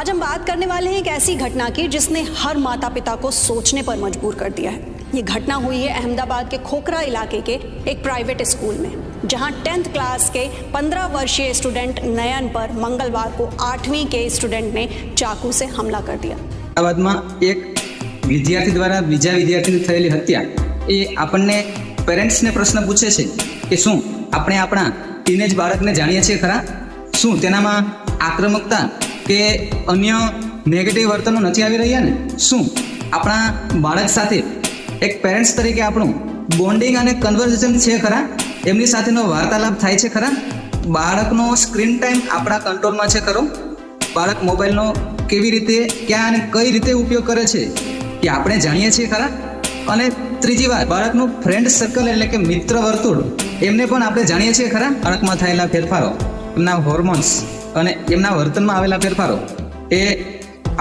आज हम बात करने वाले हैं एक ऐसी घटना की जिसने हर माता पिता को सोचने पर मजबूर कर दिया है ये घटना हुई है अहमदाबाद के खोखरा इलाके के एक प्राइवेट स्कूल में जहां टेंथ क्लास के 15 वर्षीय स्टूडेंट नयन पर मंगलवार को आठवीं के स्टूडेंट ने चाकू से हमला कर दिया અમદાવાદમાં એક વિદ્યાર્થી દ્વારા બીજા વિદ્યાર્થીની થયેલી હત્યા એ આપણને પેરેન્ટ્સને પ્રશ્ન પૂછે છે કે શું આપણે આપણા ટીનેજ બાળકને જાણીએ છીએ ખરા શું તેનામાં આક્રમકતા કે અન્ય નેગેટિવ વર્તનો નથી આવી રહ્યા ને? શું? આપણા બાળક સાથે એક પેરેન્ટ્સ તરીકે આપણું બોન્ડિંગ અને કન્વર્ઝેશન છે ખરા? એમની સાથેનો વાર્તાલાપ થાય છે ખરા? બાળકનો સ્ક્રીન ટાઈમ આપણા કંટ્રોલમાં છે ખરો? બાળક મોબાઈલનો કેવી રીતે, ક્યાં અને કઈ રીતે ઉપયોગ કરે છે એ આપણે જાણીએ છીએ ખરા? અને ત્રીજી વાત, બાળકનું ફ્રેન્ડ સર્કલ એટલે કે મિત્ર વર્તુળ, એમને પણ આપણે જાણીએ છીએ ખરા? બાળકમાં થયેલા ફેરફારો, એમના હોર્મોન્સ અને એમના વર્તનમાં આવેલા ફેરફારો એ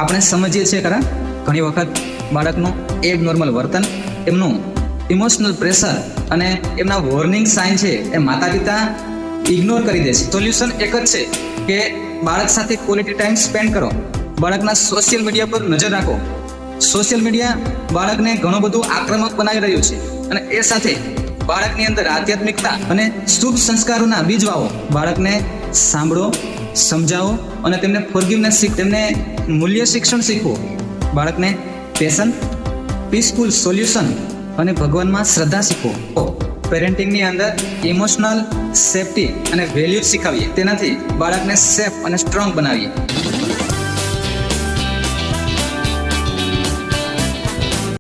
આપણે સમજીએ છીએ ખરા? ઘણી વખત બાળકનું એ નોર્મલ વર્તન, એમનું ઇમોશનલ પ્રેશર અને એમના વોર્નિંગ સાઇન છે એ માતા પિતા ઇગ્નોર કરી દે છે. સોલ્યુશન એક જ છે કે બાળક સાથે ક્વોલિટી ટાઈમ સ્પેન્ડ કરો. બાળકના સોશિયલ મીડિયા પર નજર રાખો સોશિયલ મીડિયા બાળકને ઘણું બધું આક્રમક બનાવી રહ્યું છે અને એ સાથે બાળકની અંદર આધ્યાત્મિકતા અને શુભ સંસ્કારોના બીજ વાવો. બાળકને સાંભળો સમજાવો અને તેમને ફોરગિવનેસ શીખ, તેમને મૂલ્ય શિક્ષણ શીખવો. બાળકને પેશન પીસફુલ સોલ્યુશન અને ભગવાનમાં શ્રદ્ધા શીખવો. પેરેન્ટિંગની અંદર ઇમોશનલ સેફટી અને વેલ્યુ શીખવીએ. તેનાથી બાળકને સેફ અને સ્ટ્રોંગ બનાવીએ.